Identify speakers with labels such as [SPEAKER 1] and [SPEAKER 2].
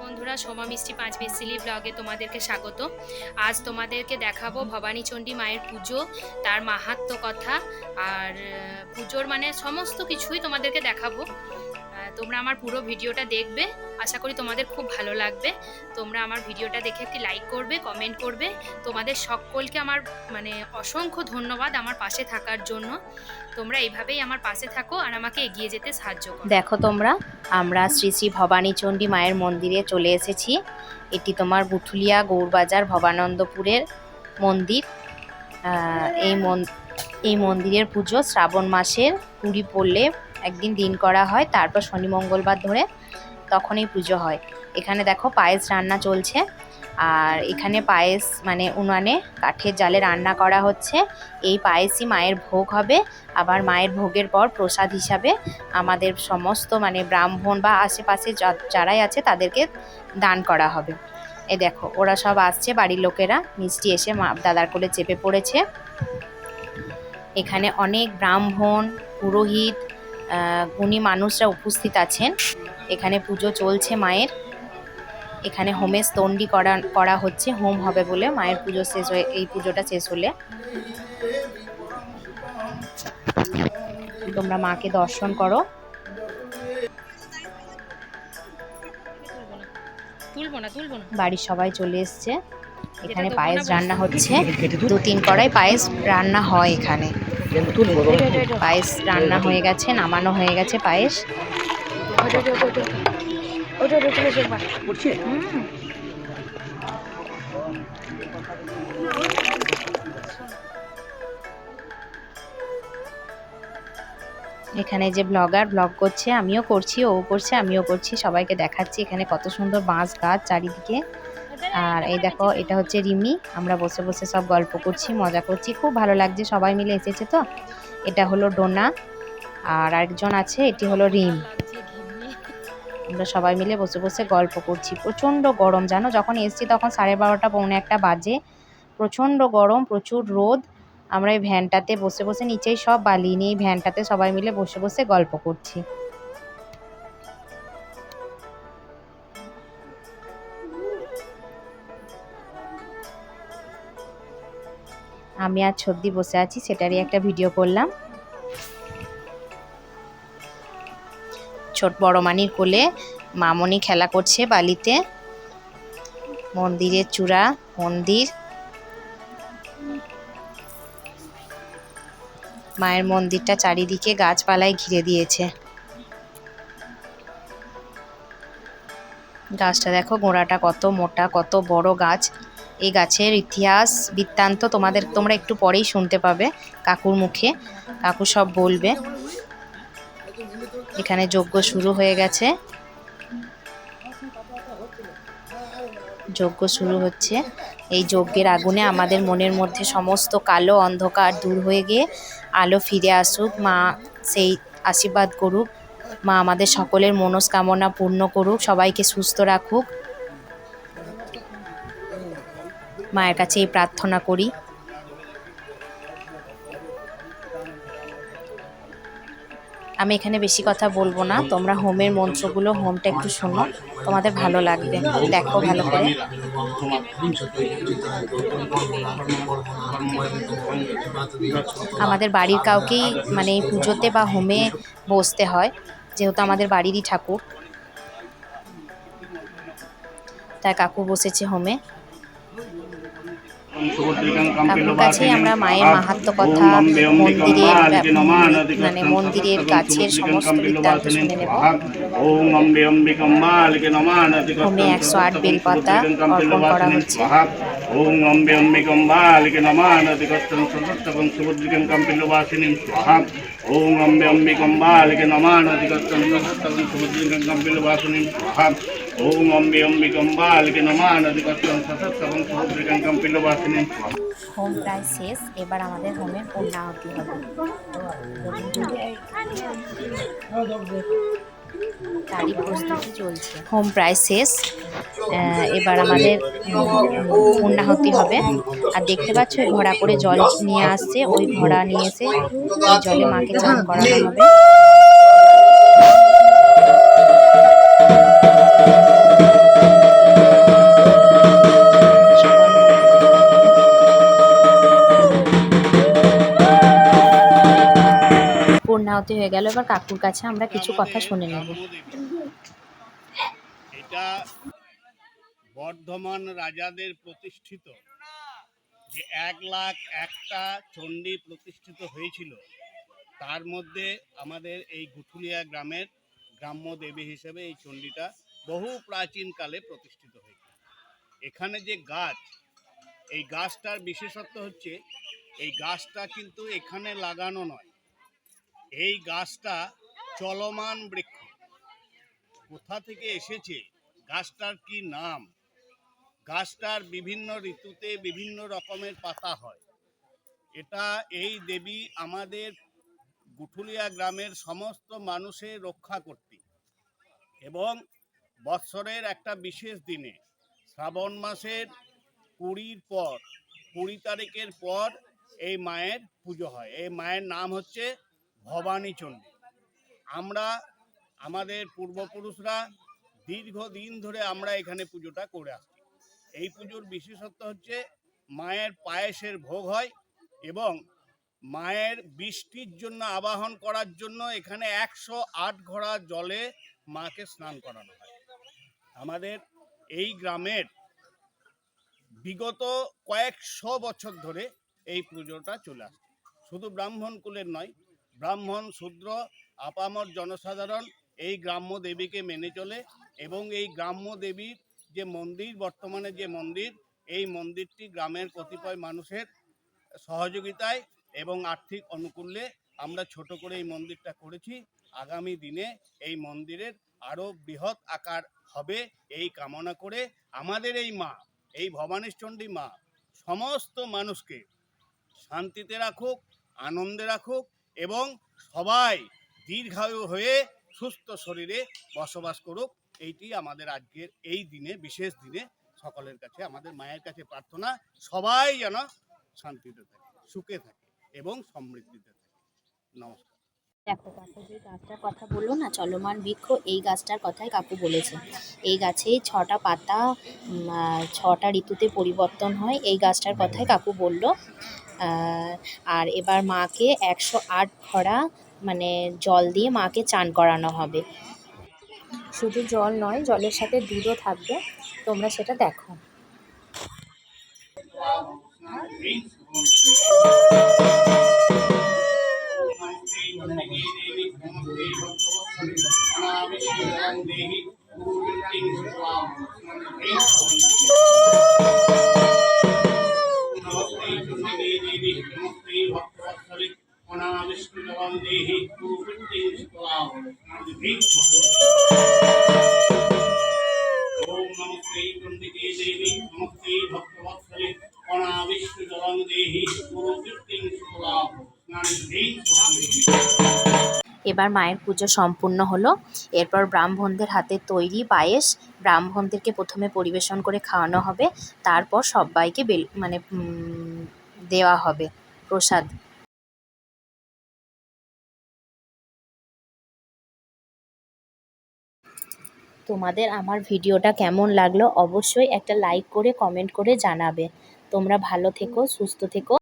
[SPEAKER 1] বন্ধুরা, সোমা মিষ্টি পাঁচ মিস্ত্রি ব্লগে তোমাদেরকে স্বাগত। আজ তোমাদেরকে দেখাবো ভবানী চণ্ডী মায়ের পুজো, তার মাহাত্ম্য কথা, আর পুজোর মানে সমস্ত কিছুই তোমাদেরকে দেখাবো। তোমরা আমার পুরো ভিডিওটা দেখবে। আশা করি তোমাদের খুব ভালো লাগবে। তোমরা আমার ভিডিওটা দেখে একটি লাইক করবে কমেন্ট করবে। তোমাদের সকলকে আমার মানে অসংখ্য ধন্যবাদ আমার পাশে থাকার জন্য। তোমরা এইভাবেই আমার পাশে থাকো আর আমাকে এগিয়ে যেতে সাহায্য করো।
[SPEAKER 2] দেখো তোমরা, আমরা শ্রী শ্রী ভবানী চণ্ডী মায়ের মন্দিরে চলে এসেছি। এটি তোমার বুঠুলিয়া গৌরবাজার ভবানন্দপুরের মন্দির। এই মন, এই মন্দিরের পুজো শ্রাবণ মাসের কুড়ি পড়লে একদিন দিন করা হয়, তারপর শনি মঙ্গলবার ধরে তখনই পুজো হয়। এখানে দেখো পায়েস রান্না চলছে, আর এখানে পায়েস মানে উনানে কাঠের জালে রান্না করা হচ্ছে। এই পায়েসই মায়ের ভোগ হবে। আবার মায়ের ভোগের পর প্রসাদ হিসাবে আমাদের সমস্ত মানে ব্রাহ্মণ বা আশেপাশে যারাই আছে তাদেরকে দান করা হবে। এ দেখো, ওরা সব আসছে, বাড়ির লোকেরা। মিষ্টি এসে মা, দাদার কোলে চেপে পড়েছে। এখানে অনেক ব্রাহ্মণ, পুরোহিত গুণী মানুষরা উপস্থিত আছেন। এখানে পুজো চলছে মায়ের। এখানে হোমের স্তন্ডি করা করা হচ্ছে। হোম হবে বলে মায়ের পুজো শেষ হয়ে এই পুজোটা শেষ হলে। তোমরা মাকে দর্শন করো। বাড়ির সবাই চলে এসছে। এখানে পায়েস রান্না হচ্ছে। দু তিন কড়াই পায়েস রান্না হয় এখানে। পায়েস রান্না হয়ে গেছে নামানো হয়ে গেছে পায়েস। হুম। এখানে যে ব্লগার ব্লগ করছে আমিও করছি ও করছে আমিও করছি সবাইকে দেখাচ্ছি। এখানে কত সুন্দর বাঁশ গাছ চারিদিকে। আর এই দেখো, এটা হচ্ছে রিমি। আমরা বসে বসে সব গল্প করছি, মজা করছি। খুব ভালো লাগছে, সবাই মিলে এসেছে তো? এটা হলো ডোনা, আর আরেকজন আছে, এটি হলো রিম। আমরা সবাই মিলে বসে বসে গল্প করছি। প্রচণ্ড গরম, জানো? যখন এসছি তখন সাড়ে বারোটা, পৌনে একটা বাজে। প্রচণ্ড গরম, প্রচুর রোদ। আমরা এই ভ্যানটাতে বসে বসে নিচেই সব বালি নিয়ে ভ্যানটাতে সবাই মিলে বসে বসে গল্প করছি। আমি আর ছদ্দি বসে আছি, সেটারই একটা ভিডিও করলাম। ছোট বড় মানির কোলে মামনি খেলা করছে বালিতে। মন্দিরের চূড়া, মন্দির। মায়ের মন্দিরটা চারিদিকে গাছপালায় ঘিরে দিয়েছে। গাছটা দেখো, গোড়াটা কত মোটা, কত বড় গাছ। এই গাছের ইতিহাস, বৃত্তান্ত তোমাদের, তোমরা একটু পরেই শুনতে পাবে কাকুর মুখে। কাকু সব বলবে। এখানে যজ্ঞ শুরু হয়ে গেছে। যজ্ঞ শুরু হচ্ছে। এই যজ্ঞের আগুনে আমাদের মনের মধ্যে সমস্ত কালো অন্ধকার দূর হয়ে গিয়ে আলো ফিরে আসুক। মা সেই আশীর্বাদ করুক। মা আমাদের সকলের মনস্কামনা পূর্ণ করুক। সবাইকে সুস্থ রাখুক। মায়ের কাছে এই প্রার্থনা করি। আমি এখানে বেশি কথা বলব না। তোমরা হোমের মন্ত্রগুলো, হোমটা একটু শোনো। তোমাদের ভালো লাগবে। দেখো ভালো করে। আমাদের বাড়ির কাউকেই মানে পুজোতে বা হোমে বসতে হয়, যেহেতু আমাদের বাড়িরই ঠাকুর। তাই কাকু বসেছে হোমে। কাকুর কাছেই আমরা মায়ের মাহাত্ম্য কথা মন্দিরের মানে মন্দিরের গাছের সমস্ত বৃত্তান্ত শুনে নেব। হোমে একশো আট বেলপাতা অর্পণ করা হচ্ছে।
[SPEAKER 3] ওং অম্বে অম্বিকম্বালিকে নমানতি কষ্টং সদস্তকং সুবুদ্রিকং কম্পিলবাসিনীং স্বাহা ওং অম্বে অম্বিকম্বালিকে নমানতি কষ্টং সদস্তকং সুবুদ্রিকং কম্পিলবাসিনীং স্বাহা ওং অম্বে অম্বিকম্বালিকে নমানতি কষ্টং সদস্তকং সুবুদ্রিকং কম্পিলবাসিনীং স্বাহা
[SPEAKER 2] হোম প্রায় শেষ এবার আমাদের হোমের পূর্ণাহতি হবে। তারই প্রস্তুতি চলছে। হোম প্রায় শেষ এবার আমাদের পূর্ণাহতি হবে। আর দেখতে পাচ্ছ, ঘোড়া করে জল নিয়ে আসছে, ওই ঘোড়া নিয়ে এসে জলে মাকে চান করানো হবে। আহতি হয়ে গেল, এবার কাকুর কাছে আমরা কিছু কথা শুনে নেব।
[SPEAKER 3] এটা বর্ধমান রাজাদের প্রতিষ্ঠিত, যে এক লাখ একটা চণ্ডী প্রতিষ্ঠিত হয়েছিল, তার মধ্যে আমাদের এই গুঠুলিয়া গ্রামের গ্রাম্য দেবী হিসেবে এই চণ্ডীটা বহু প্রাচীনকালে প্রতিষ্ঠিত হয়েছে। এখানে যে গাছ, এই গাছটার বিশেষত্ব হচ্ছে, এই গাছটা কিন্তু এখানে লাগানো নয়। এই গাছটা চলমান বৃক্ষ। কোথা থেকে এসেছে? গাছটার কি নাম? গাছটার বিভিন্ন ঋতুতে বিভিন্ন রকমের পাতা হয়। এটা এই দেবী আমাদের গুঠুলিয়া গ্রামের সমস্ত মানুষের রক্ষা করতে। এবং বৎসরের একটা বিশেষ দিনে, শ্রাবণ মাসের কুড়ির পর, কুড়ি তারিখের পর এই মায়ের পুজো হয়। এই মায়ের নাম হচ্ছে ভবানী চণ্ডী। আমরা, আমাদের পূর্বপুরুষরা দীর্ঘদিন ধরে আমরা এখানে পুজোটা করে আসছি। এই পুজোর বিশেষত্ব হচ্ছে মায়ের পায়েসের ভোগ হয় এবং মায়ের বৃষ্টির জন্য আবাহন করার জন্য এখানে একশো আট ঘোড়া জলে মাকে স্নান করানো হয়। আমাদের এই গ্রামের বিগত কয়েকশো বছর ধরে এই পুজোটা চলে আসছে। শুধু ব্রাহ্মণ কুলের নয় ব্রাহ্মণ, শূদ্র, আপামর জনসাধারণ এই গ্রাম্য দেবীকে মেনে চলে এবং এই গ্রাম্য দেবীর যে মন্দির, বর্তমানে যে মন্দির, এই মন্দিরটি গ্রামের কতিপয় মানুষের সহযোগিতায় এবং আর্থিক অনুকূল্যে আমরা ছোট করে এই মন্দিরটা করেছি। আগামী দিনে এই মন্দিরের আরও বৃহৎ আকার হবে এই কামনা করে আমাদের এই মা, এই ভবানীচণ্ডী মা, সমস্ত মানুষকে শান্তিতে রাখুক, আনন্দে রাখুক এবং সবাই দীর্ঘায়ু হয়ে সুস্থ শরীরে বসবাস করুক, এইটি আমাদের আজকের এই দিনে, বিশেষ দিনে সকলের কাছে, আমাদের মায়ের কাছে প্রার্থনা, সবাই যেন শান্তিতে থাকে, সুখে থাকে এবং সমৃদ্ধিতে থাকে। নমস্কার।
[SPEAKER 2] দেখো কাকু, যে গাছটার কথা বলল না, চলমান বৃক্ষ, এই গাছটার কথাই কাকু বলেছে। এই গাছেই ছটা পাতা ছটা ঋতুতে পরিবর্তন হয়, এই গাছটার কথাই কাকু বলল। আর এবার মাকে একশো আট ঘড়া মানে জল দিয়ে মাকে চান করানো হবে। শুধু জল নয়, জলের সাথে দুধও থাকবে। তোমরা সেটা দেখো। এবার মায়ের পুজো সম্পূর্ণ হলো। এরপর ব্রাহ্মণদের হাতে তৈরি পায়েস ব্রাহ্মণদেরকে প্রথমে পরিবেশন করে খাওয়ানো হবে। তারপর সবাইকে বেল মানে দেওয়া হবে প্রসাদ। তোমাদের আমার ভিডিওটা কেমন লাগল অবশ্যই একটা লাইক করে, কমেন্ট করে জানাবে। তোমরা ভালো থেকো, সুস্থ থেকো।